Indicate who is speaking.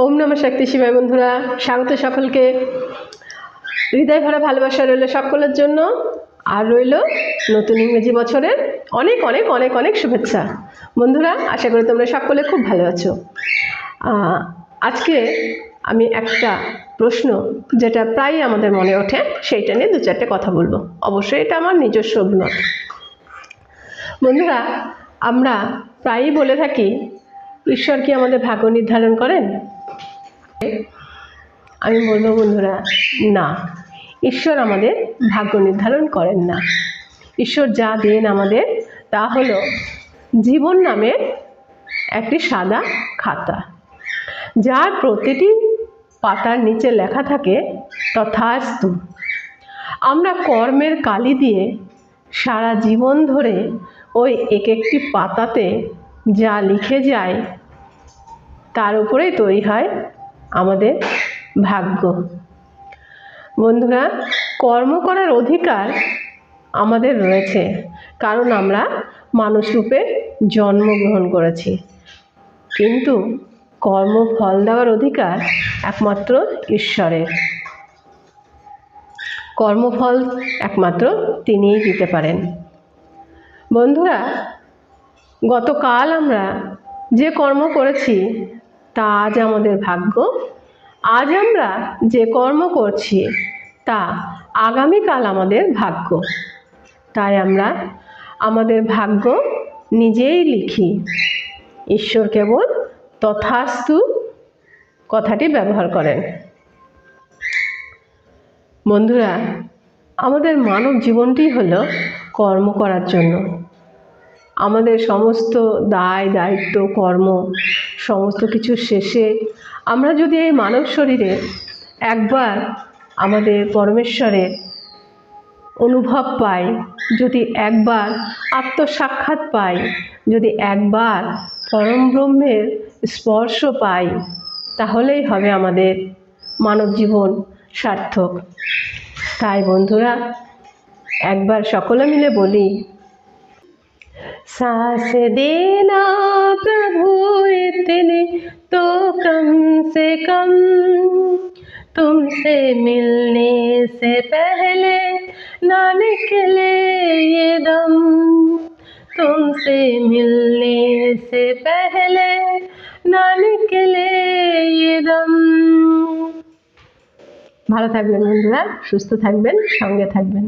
Speaker 1: ওম নম শক্তি শিবায় বন্ধুরা। স্বাগত সকলকে। হৃদয় ভরা ভালোবাসা রইল সকলের জন্য, আর রইল নতুন ইংরেজি বছরের অনেক অনেক অনেক অনেক শুভেচ্ছা। বন্ধুরা, আশা করি তোমরা সকলে খুব ভালো আছো। আজকে আমি একটা প্রশ্ন যেটা প্রায়ই আমাদের মনে ওঠে, সেইটা নিয়ে দু চারটে কথা বলব। অবশ্যই এটা আমার নিজস্ব অভিমত। বন্ধুরা, আমরা প্রায়ই বলে থাকি ঈশ্বর কি আমাদের ভাগ্য নির্ধারণ করেন? আমি বলব, বন্ধুরা, না। ঈশ্বর আমাদের ভাগ্য নির্ধারণ করেন না। ঈশ্বর যা দেন আমাদের, তা হলো জীবন নামের একটি সাদা খাতা। যার প্রতিটি পাতার নিচে লেখা থাকে, তথাস্তু। আমরা কর্মের কালি দিয়ে সারা জীবন ধরে ওই এক একটি পাতাতে যা লিখে যায়, তার উপরেই তৈরি হয় আমাদের ভাগ্য। বন্ধুরা, কর্ম করার অধিকার আমাদের রয়েছে, কারণ আমরা মানুষ রূপে জন্মগ্রহণ করেছি। কিন্তু কর্মফল দেওয়ার অধিকার একমাত্র ঈশ্বরের। কর্মফল একমাত্র তিনিই দিতে পারেন। বন্ধুরা গতকাল আমরা যে কর্ম করেছি, তা আজ আমাদের ভাগ্য। আজ আমরা যে কর্ম করছি, তা আগামীকাল আমাদের ভাগ্য। তাই আমরা আমাদের ভাগ্য নিজেই লিখি। ঈশ্বর কেবল তথাস্তু কথাটি ব্যবহার করেন। বন্ধুরা, আমাদের মানব জীবনটি হলো কর্ম করার জন্য। আমাদের সমস্ত দায়, দায়িত্ব, কর্ম, সমস্ত কিছু শেষে আমরা যদি এই মানব শরীরে একবার আমাদের পরমেশ্বরের অনুভব পাই, যদি একবার আত্মসাক্ষাৎ পাই, যদি একবার পরম ব্রহ্মের স্পর্শ পাই, তাহলেই হবে আমাদের মানব জীবন সার্থক। তাই বন্ধুরা, একবার সকলে মিলে বলি सांस देना प्रभु इतने तो कम से कम तुमसे मिलने से पहले ना निकले ये दम तुमसे मिलने से पहले ना निकले ये दम ভালো থাকবেন বন্ধুরা সুস্থ থাকবেন সঙ্গে থাকবেন